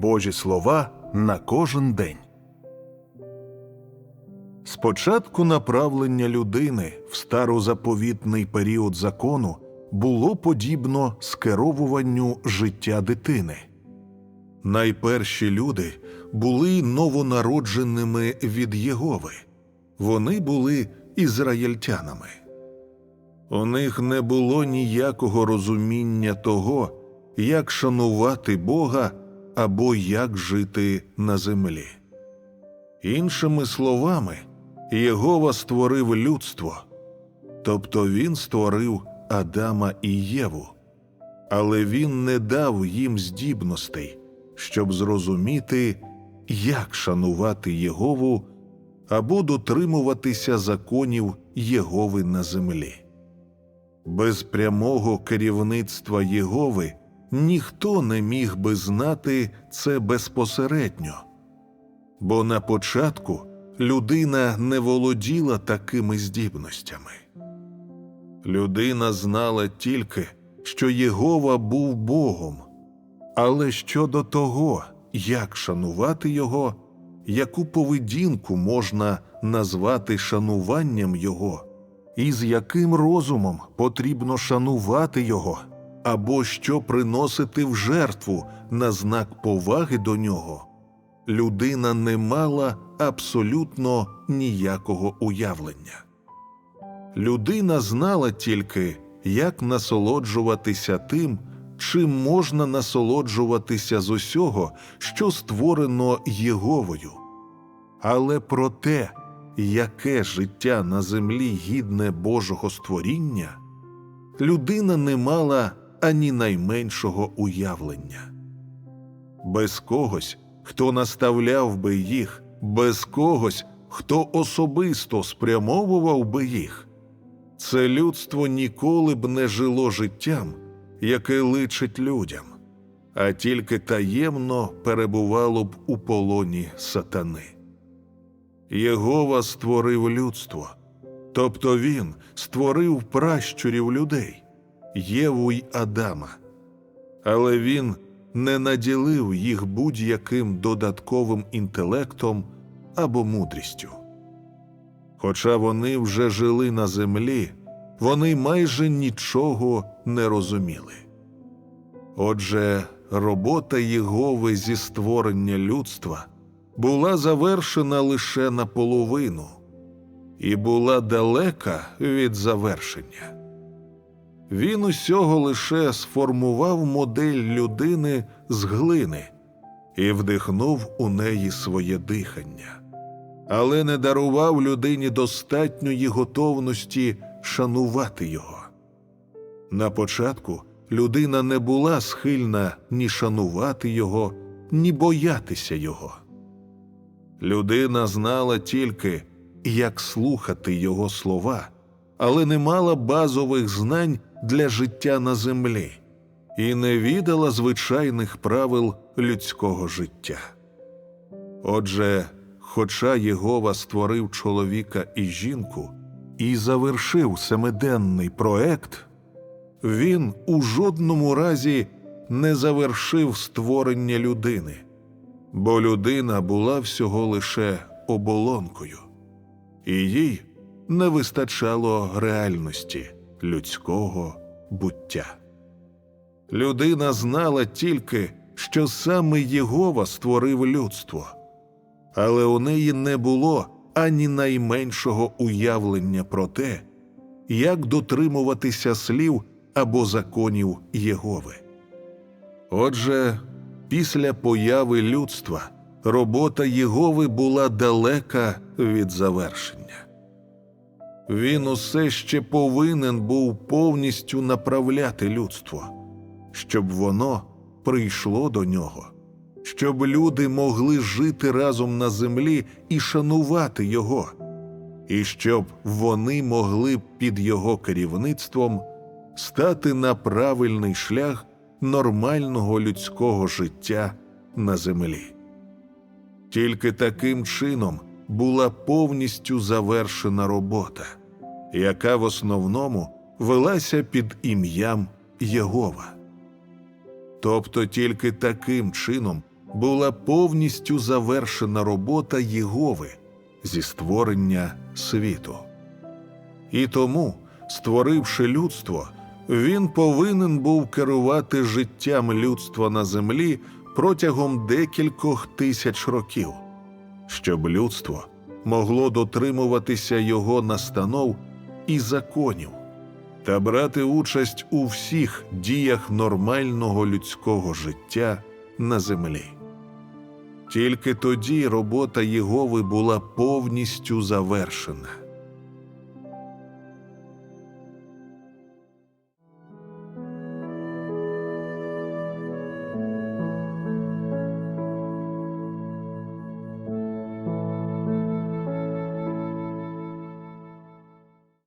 Божі слова на кожен день. Спочатку направлення людини в старозаповітний період закону було подібно скеровуванню життя дитини. Найперші люди були новонародженими від Єгови. Вони були ізраїльтянами. У них не було ніякого розуміння того, як шанувати Бога або як жити на землі. Іншими словами, Єгова створив людство, тобто він створив Адама і Єву, але він не дав їм здібностей, щоб зрозуміти, як шанувати Єгову або дотримуватися законів Єгови на землі. Без прямого керівництва Єгови ніхто не міг би знати це безпосередньо, бо на початку людина не володіла такими здібностями. Людина знала тільки, що Єгова був Богом, але щодо того, як шанувати Його, яку поведінку можна назвати шануванням Його, і з яким розумом потрібно шанувати Його, або що приносити в жертву на знак поваги до нього, людина не мала абсолютно ніякого уявлення. Людина знала тільки, як насолоджуватися тим, чим можна насолоджуватися з усього, що створено Єговою. Але про те, яке життя на землі гідне Божого створіння, людина не мала ані найменшого уявлення. Без когось, хто наставляв би їх, без когось, хто особисто спрямовував би їх, це людство ніколи б не жило життям, яке личить людям, а тільки таємно перебувало б у полоні сатани. Єгова створив людство, тобто він створив пращурів людей, Єву й Адама, але він не наділив їх будь-яким додатковим інтелектом або мудрістю. Хоча вони вже жили на землі, вони майже нічого не розуміли. Отже, робота Єгови зі створення людства була завершена лише наполовину і була далека від завершення. Він усього лише сформував модель людини з глини і вдихнув у неї своє дихання, але не дарував людині достатньої готовності шанувати його. На початку людина не була схильна ні шанувати його, ні боятися його. Людина знала тільки, як слухати його слова, але не мала базових знань для життя на землі і не відала звичайних правил людського життя. Отже, хоча Єгова створив чоловіка і жінку і завершив семиденний проект, він у жодному разі не завершив створення людини, бо людина була всього лише оболонкою, і їй не вистачало реальності людського буття. Людина знала тільки, що саме Єгова створив людство, але у неї не було ані найменшого уявлення про те, як дотримуватися слів або законів Єгови. Отже, після появи людства робота Єгови була далека від завершення. Він усе ще повинен був повністю направляти людство, щоб воно прийшло до нього, щоб люди могли жити разом на землі і шанувати його, і щоб вони могли під його керівництвом стати на правильний шлях нормального людського життя на землі. Тільки таким чином була повністю завершена робота, яка в основному велася під ім'ям Єгова. Тобто тільки таким чином була повністю завершена робота Єгови зі створення світу. І тому, створивши людство, він повинен був керувати життям людства на землі протягом декількох тисяч років, щоб людство могло дотримуватися його настанов і законів та брати участь у всіх діях нормального людського життя на землі. Тільки тоді робота Єгови була повністю завершена.